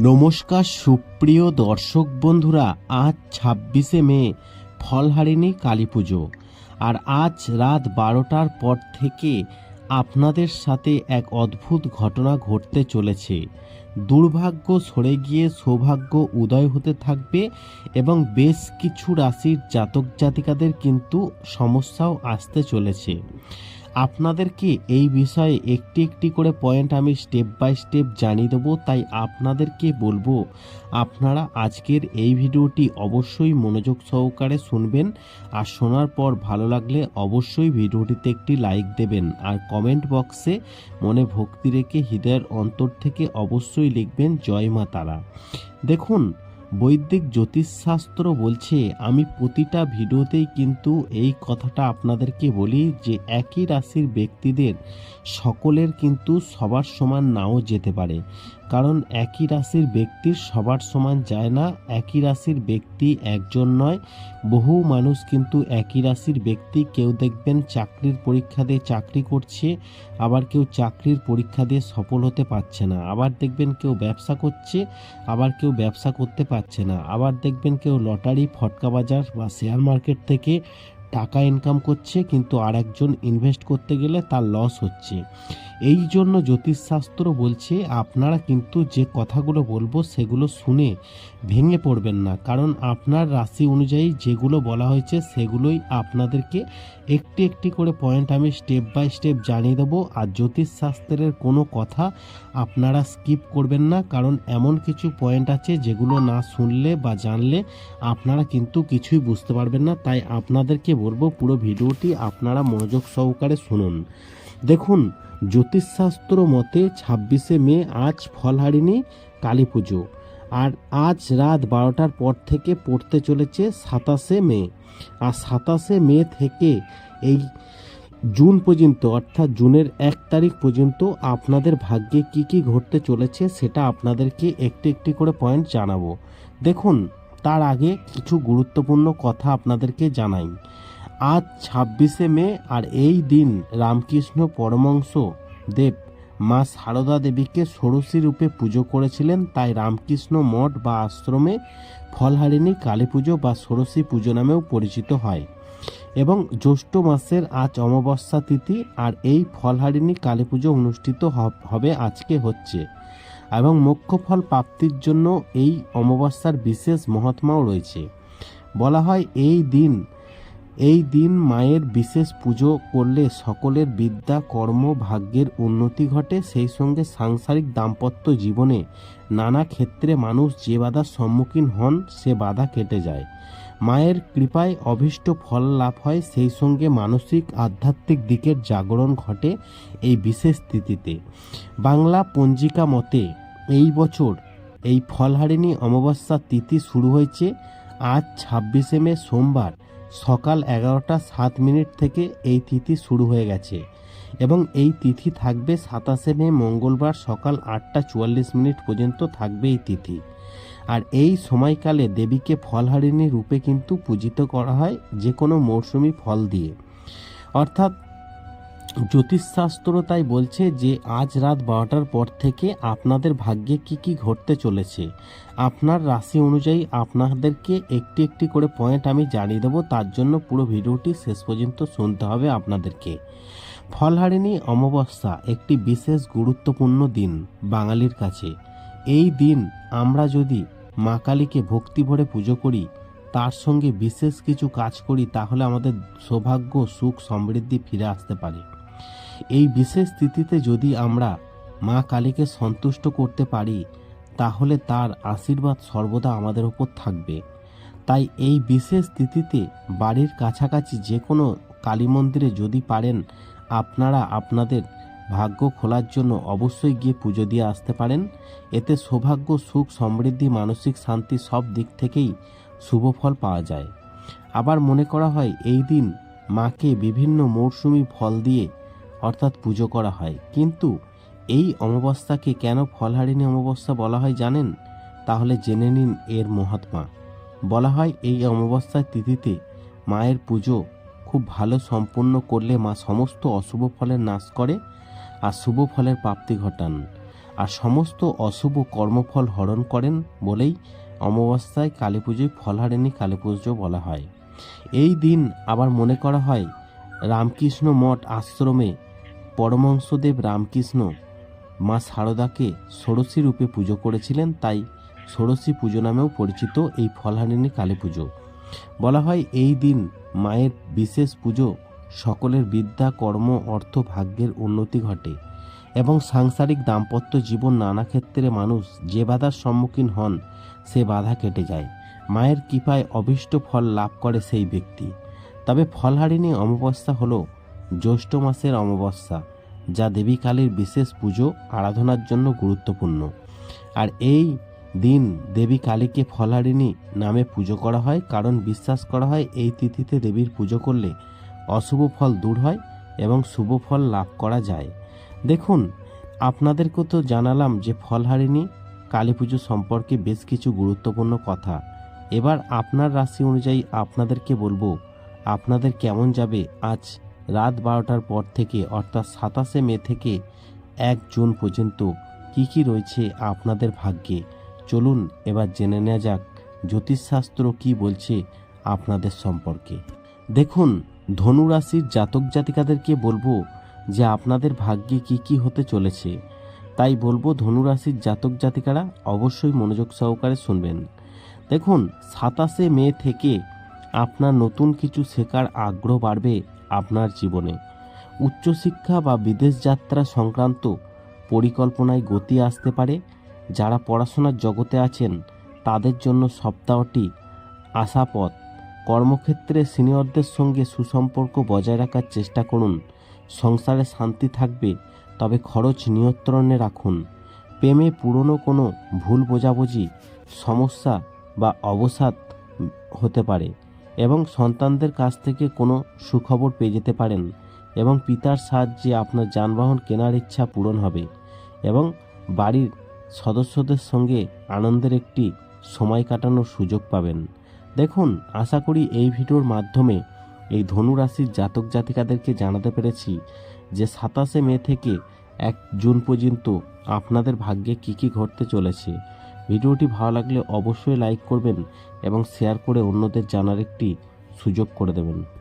নমস্কার সুপ্রিয় দর্শক বন্ধুরা, আজ ছাব্বিশে মে, ফলহারিণী কালী পুজো। আর আজ রাত বারোটার পর থেকে আপনাদের সাথে এক অদ্ভুত ঘটনা ঘটতে চলেছে। দুর্ভাগ্য সরে গিয়ে সৌভাগ্য উদয় হতে থাকবে এবং বেশ কিছু রাশির জাতক জাতিকাদের কিন্তু সমস্যাও আসতে চলেছে। আপনাদেরকে এই বিষয়ে একটি একটি করে পয়েন্ট আমি স্টেপ বাই স্টেপ জানিয়ে দেবো? তাই আপনাদেরকে বলব, আপনারা আজকের এই ভিডিওটি অবশ্যই মনোযোগ সহকারে শুনবেন। আর শোনার পর ভালো লাগলে অবশ্যই ভিডিওটিতে একটি লাইক দেবেন। আর কমেন্ট বক্সে মনে ভক্তি রেখে হৃদয়ের অন্তর থেকে অবশ্যই লিখবেন, জয় মা তারা। দেখুন বৈদিক জ্যোতিষশাস্ত্র বলছে, আমি প্রতিটা ভিডিওতেই কিন্তু এই কথাটা আপনাদেরকে বলি যে একই রাশির ব্যক্তিদের সকলের কিন্তু সবার সমান নাও যেতে পারে। কারণ একই রাশির ব্যক্তির সবার সমান যায় না, একই রাশির ব্যক্তি একজন নয়। বহু মানুষ কিন্তু একই রাশির ব্যক্তি, কেউ দেখবেন চাকরির পরীক্ষা দিয়ে চাকরি করছে, আবার কেউ চাকরির পরীক্ষা দিয়ে সফল হতে পারছে না। আবার দেখবেন কেউ ব্যবসা করছে, আবার কেউ ব্যবসা করতে পারছে না। আবার দেখবেন কেউ লটারি, ফটকা বাজার বা শেয়ার মার্কেট থেকে টাকা ইনকাম করছে, কিন্তু আর একজন ইনভেস্ট করতে গেলে তার লস হচ্ছে। এই জন্য জ্যোতিষশাস্ত্র বলছে, আপনারা কিন্তু যে কথাগুলো বলব সেগুলো শুনে ভেঙে পড়বেন না। কারণ আপনার রাশি অনুযায়ী যেগুলো বলা হয়েছে সেগুলোই আপনাদেরকে একটি একটি করে পয়েন্ট আমি স্টেপ বাই স্টেপ জানিয়ে দেবো। আর জ্যোতিষশাস্ত্রের কোনো কথা আপনারা স্কিপ করবেন না, কারণ এমন কিছু পয়েন্ট আছে যেগুলো না শুনলে বা জানলে আপনারা কিন্তু কিছুই বুঝতে পারবেন না। তাই আপনাদেরকে বলব পুরো ভিডিওটি আপনারা মনোযোগ সহকারে শুনুন। দেখুন, জ্যোতিষশাস্ত্র মতে ছাব্বিশে মে আজ ফলহারিণী কালী পুজো। আর আজ রাত বারোটার পর থেকে পড়তে চলেছে সাতাশে মে। আর সাতাশে মে থেকে এই জুন পর্যন্ত, অর্থাৎ জুনের এক তারিখ পর্যন্ত আপনাদের ভাগ্যে কি কি ঘটতে চলেছে সেটা আপনাদেরকে একটি একটি করে পয়েন্ট জানাব। দেখুন, তার আগে কিছু গুরুত্বপূর্ণ কথা আপনাদেরকে জানাই। আজ ছাব্বিশে মে আর এই দিন রামকৃষ্ণ পরমংশ দেব মা সারদা দেবীকে ষোড়শী রূপে পুজো করেছিলেন, তাই রামকৃষ্ণ মঠ বা আশ্রমে ফলহারিণী কালী পুজো বা ষোড়শী পুজো নামেও পরিচিত হয়। এবং জ্যৈষ্ঠ মাসের আজ অমাবস্যা তিথি আর এই ফলহারিণী কালী পুজো অনুষ্ঠিত হবে আজকে হচ্ছে। এবং মোক্ষ ফল প্রাপ্তির জন্য এই অমাবস্যার বিশেষ মহাত্মাও রয়েছে। বলা হয় এই দিন এই দিন মায়ের বিশেষ পুজো করলে সকলের বিদ্যা, কর্ম, ভাগ্যের উন্নতি ঘটে। সেই সঙ্গে সাংসারিক দাম্পত্য জীবনে নানা ক্ষেত্রে মানুষ যে বাধার সম্মুখীন হন, সে বাধা কেটে যায়। মায়ের কৃপায় অভীষ্ট ফল লাভ হয়, সেই সঙ্গে মানসিক, আধ্যাত্মিক দিকের জাগরণ ঘটে এই বিশেষ তিথিতে। বাংলা পঞ্জিকা মতে, এই বছর এই ফলহারিণী অমাবস্যা তিথি শুরু হয়েছে। আজ ছাব্বিশে মে সোমবার। সকাল এগারোটা সাত মিনিট থেকে এই তিথি শুরু হয়ে গেছে এবং এই তিথি থাকবে সাতাশে মে মঙ্গলবার সকাল আটটা চুয়াল্লিশ মিনিট পর্যন্ত থাকবে এই তিথি। আর এই সময়কালে দেবীকে ফলহারিণী রূপে কিন্তু পূজিত করা হয় যে কোনো মৌসুমি ফল দিয়ে। অর্থাৎ জ্যোতিষশাস্ত্র তাই বলছে যে আজ রাত বারোটার পর থেকে আপনাদের ভাগ্যে কি কি ঘটতে চলেছে। আপনার রাশি অনুযায়ী আপনাদেরকে একটি একটি করে পয়েন্ট আমি জানিয়ে দেবো, তার জন্য পুরো ভিডিওটি শেষ পর্যন্ত শুনতে হবে আপনাদেরকে। ফলহারিণী অমাবস্যা, একটি বিশেষ গুরুত্বপূর্ণ দিন বাঙালির কাছে। এই দিন আমরা যদি মা কালীকে ভক্তি ভরে পুজো করি তার সঙ্গে বিশেষ কিছু কাজ করি, তাহলে আমাদের সৌভাগ্য, সুখ, সমৃদ্ধি ফিরে আসতে পারে। এই বিশেষ তিথিতে যদি আমরা মা কালীকে সন্তুষ্ট করতে পারি, তাহলে তার আশীর্বাদ সর্বদা আমাদের উপর থাকবে। তাই এই বিশেষ তিথিতে বাড়ির কাছাকাছি যে কোনো কালী মন্দিরে যদি পারেন, আপনারা আপনাদের ভাগ্য খোলার জন্য অবশ্যই গিয়ে পুজো দিয়ে আসতে পারেন। এতে সৌভাগ্য, সুখ, সমৃদ্ধি, মানসিক শান্তি সব দিক থেকেই শুভ ফল পাওয়া যায়। আবার মনে করা হয় এই দিন মাকে বিভিন্ন মৌসুমি ফল দিয়ে অর্থাৎ পুজো করা হয়। কিন্তু এই অমাবস্যাকে কেন ফলহারিণী অমাবস্যা বলা হয় জানেন? তাহলে জেনে নিন এর মহাত্মা। বলা হয় এই অমাবস্যার তিথিতে মায়ের পুজো খুব ভালো সম্পন্ন করলে মা সমস্ত অশুভ ফলের নাশ করে আর শুভ ফলের প্রাপ্তি ঘটান। আর সমস্ত অশুভ কর্মফল হরণ করেন বলেই অমাবস্যায় কালী পুজোয় ফলহারিণী কালী পুজো বলা হয়। এই দিন আবার মনে করা হয়, রামকৃষ্ণ মঠ আশ্রমে পরমহংসদেব রামকৃষ্ণ মা শারদাকে ষোড়শী রূপে পুজো করেছিলেন, তাই ষোড়শী পুজো নামেও পরিচিত এই ফলহারিণী কালী পুজো। বলা হয়, এই দিন মায়ের বিশেষ পুজো সকলের বিদ্যা, কর্ম, অর্থ, ভাগ্যের উন্নতি ঘটে। এবং সাংসারিক দাম্পত্য জীবন নানা ক্ষেত্রে মানুষ যে বাধার সম্মুখীন হন, সে বাধা কেটে যায়। মায়ের কৃপায় অভীষ্ট ফল লাভ করে সেই ব্যক্তি। তবে ফলহারিণী অমাবস্যা হল জ্যৈষ্ঠ মাসের অমাবস্যা, যা দেবী কালীর বিশেষ পুজো আরাধনার জন্য গুরুত্বপূর্ণ। আর এই দিন দেবী কালীকে ফলহারিণী নামে পুজো করা হয়, কারণ বিশ্বাস করা হয় এই তিথিতে দেবীর পুজো করলে অশুভ ফল দূর হয় এবং শুভ ফল লাভ করা যায়। দেখুন, আপনাদেরকেও তো জানালাম যে ফলহারিণী কালী পুজো সম্পর্কে বেশ কিছু গুরুত্বপূর্ণ কথা। এবার আপনার রাশি অনুযায়ী আপনাদেরকে বলব, আপনাদের কেমন যাবে আজ রাত বারোটার পর থেকে অর্থাৎ সাতাশে মে থেকে এক জুন পর্যন্ত কি কি রয়েছে আপনাদের ভাগ্যে? চলুন এবার জেনে নেওয়া যাক জ্যোতিষশাস্ত্র কি বলছে আপনাদের সম্পর্কে। দেখুন ধনু রাশির জাতক জাতিকাদেরকে বলব যে আপনাদের ভাগ্যে কি কি হতে চলেছে। তাই বলব ধনু রাশির জাতক জাতিকারা অবশ্যই মনোযোগ সহকারে শুনবেন। দেখুন, সাতাশে মে থেকে আপনার নতুন কিছু শেখার আগ্রহ বাড়বে আপনার জীবনে। উচ্চশিক্ষা বা বিদেশ যাত্রা সংক্রান্ত পরিকল্পনায় গতি আসতে পারে। যারা পড়াশোনার জগতে আছেন, তাদের জন্য সপ্তাহটি আশাপথ। কর্মক্ষেত্রে সিনিয়রদের সঙ্গে সুসম্পর্ক বজায় রাখার চেষ্টা করুন। সংসারে শান্তি থাকবে, তবে খরচ নিয়ন্ত্রণে রাখুন। প্রেমে পুরনো কোনো ভুল বোঝাবুঝি, সমস্যা বা অবসাদ হতে পারে এবং সন্তানদের কাছ থেকে কোনো সুখবর পেয়ে যেতে পারেন এবং পিতার সাহায্যে আপনার যানবাহন কেনার ইচ্ছা পূরণ হবে এবং বাড়ির সদস্যদের সঙ্গে আনন্দের একটি সময় কাটানোর সুযোগ পাবেন। দেখুন, আশা করি এই ভিডিওর মাধ্যমে এই ধনু রাশির জাতক জাতিকাদেরকে জানাতে পেরেছি যে সাতাশে মে থেকে এক জুন পর্যন্ত আপনাদের ভাগ্যে কি কি ঘটতে চলেছে। ভিডিওটি ভালো লাগলে অবশ্যই লাইক করবেন এবং শেয়ার করে অন্যদের জানার একটি সুযোগ করে দেবেন।